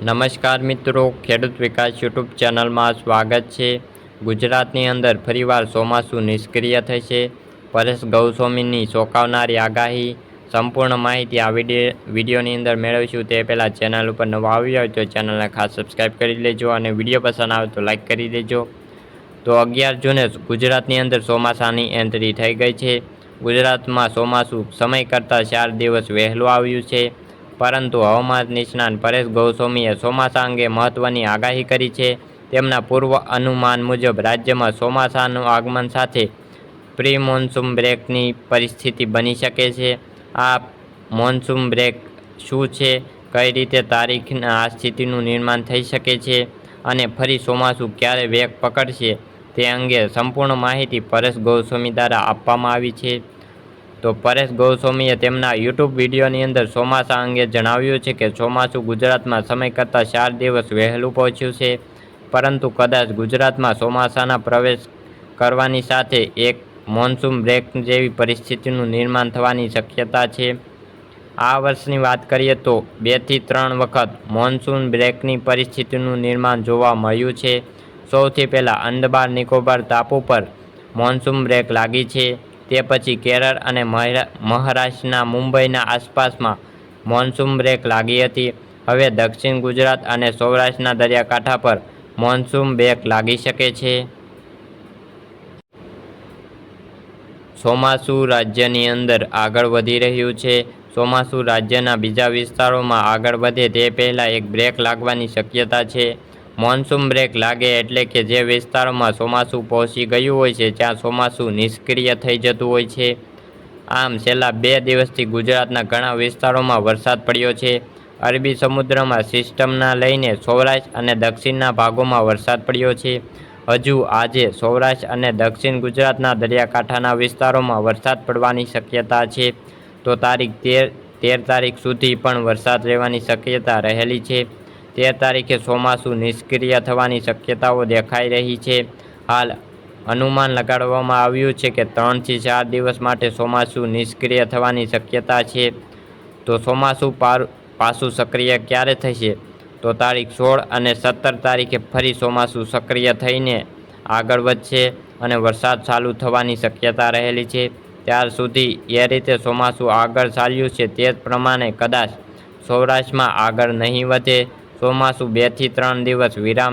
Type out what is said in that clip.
નમસ્કાર મિત્રો, ખેડૂત વિકાસ યુટ્યુબ ચેનલમાં સ્વાગત છે. ગુજરાતની અંદર ફરીવાર ચોમાસું નિષ્ક્રિય થશે. પરેશ ગૌસ્વામીની ચોંકાવનારી આગાહી, સંપૂર્ણ માહિતી આ વીડિયો વિડીયોની અંદર મેળવીશું. તે પહેલાં ચેનલ ઉપર નવા આવી હોય તો ચેનલને ખાસ સબસ્ક્રાઈબ કરી લેજો અને વીડિયો પસંદ આવે તો લાઇક કરી દેજો. તો અગિયાર જૂને ગુજરાતની અંદર ચોમાસાની એન્ટ્રી થઈ ગઈ છે. ગુજરાતમાં ચોમાસું સમય કરતાં ચાર દિવસ વહેલું આવ્યું છે. પરંતુ હવામાન નિષ્ણાંત પરેશ ગૌસ્વામીએ ચોમાસા અંગે મહત્ત્વની આગાહી કરી છે. તેમના પૂર્વ અનુમાન મુજબ રાજ્યમાં ચોમાસાનું આગમન સાથે પ્રી મોન્સૂન બ્રેકની પરિસ્થિતિ બની શકે છે. આ મોન્સૂન બ્રેક શું છે? કઈ રીતે તારીખના આ સ્થિતિનું નિર્માણ થઈ શકે છે? અને ફરી ચોમાસું ક્યારે વેગ પકડશે? તે અંગે સંપૂર્ણ માહિતી પરેશ ગૌસ્વામી દ્વારા આપવામાં આવી છે. તો પરેશ ગૌસ્વામીએ તેમના યુટ્યુબ વિડીયોની અંદર ચોમાસા અંગે જણાવ્યું છે કે ચોમાસું ગુજરાતમાં સમય કરતાં ચાર દિવસ વહેલું પહોંચ્યું છે, પરંતુ કદાચ ગુજરાતમાં ચોમાસાના પ્રવેશ કરવાની સાથે એક મોન્સૂન બ્રેક જેવી પરિસ્થિતિનું નિર્માણ થવાની શક્યતા છે. આ વર્ષની વાત કરીએ તો બેથી ત્રણ વખત મોન્સૂન બ્રેકની પરિસ્થિતિનું નિર્માણ જોવા મળ્યું છે. સૌથી પહેલાં અંદબાર નિકોબાર ટાપુ પર મોન્સૂન બ્રેક લાગી છે. તે પછી કેરળ અને મહારાષ્ટ્રના મુંબઈના આસપાસમાં મોન્સૂન બ્રેક લાગી હતી. હવે દક્ષિણ ગુજરાત અને સૌરાષ્ટ્રના દરિયાકાંઠા પર મોન્સૂન બ્રેક લાગી શકે છે. ચોમાસું રાજ્યની અંદર આગળ વધી રહ્યું છે. ચોમાસું રાજ્યના બીજા વિસ્તારોમાં આગળ વધે તે પહેલાં એક બ્રેક લાગવાની શક્યતા છે. મોન્સૂન બ્રેક લાગે એટલે કે જે વિસ્તારોમાં ચોમાસું પહોંચી ગયું હોય છે, ત્યાં ચોમાસું નિષ્ક્રિય થઈ જતું હોય છે. આમ છેલ્લા બે દિવસથી ગુજરાતના ઘણા વિસ્તારોમાં વરસાદ પડ્યો છે. અરબી સમુદ્રમાં સિસ્ટમના લઈને સૌરાષ્ટ્ર અને દક્ષિણના ભાગોમાં વરસાદ પડ્યો છે. હજુ આજે સૌરાષ્ટ્ર અને દક્ષિણ ગુજરાતના દરિયાકાંઠાના વિસ્તારોમાં વરસાદ પડવાની શક્યતા છે. તો તારીખ તેર તેર તારીખ સુધી પણ વરસાદ રહેવાની શક્યતા રહેલી છે. તેર તારીખે ચોમાસું નિષ્ક્રિય થવાની શક્યતાઓ દેખાઈ રહી છે. હાલ અનુમાન લગાડવામાં આવ્યું છે કે ત્રણથી ચાર દિવસ માટે ચોમાસું નિષ્ક્રિય થવાની શક્યતા છે. તો ચોમાસું પાર, પાછું સક્રિય ક્યારે થશે? તો તારીખ સોળ અને સત્તર તારીખે ફરી ચોમાસું સક્રિય થઈને આગળ વધશે અને વરસાદ ચાલુ થવાની શક્યતા રહેલી છે. ત્યાર સુધી એ રીતે ચોમાસું આગળ ચાલ્યું છે તે જ પ્રમાણે કદાચ સૌરાષ્ટ્રમાં આગળ નહીં વધે. ચોમાસું બેથી ત્રણ દિવસ વિરામ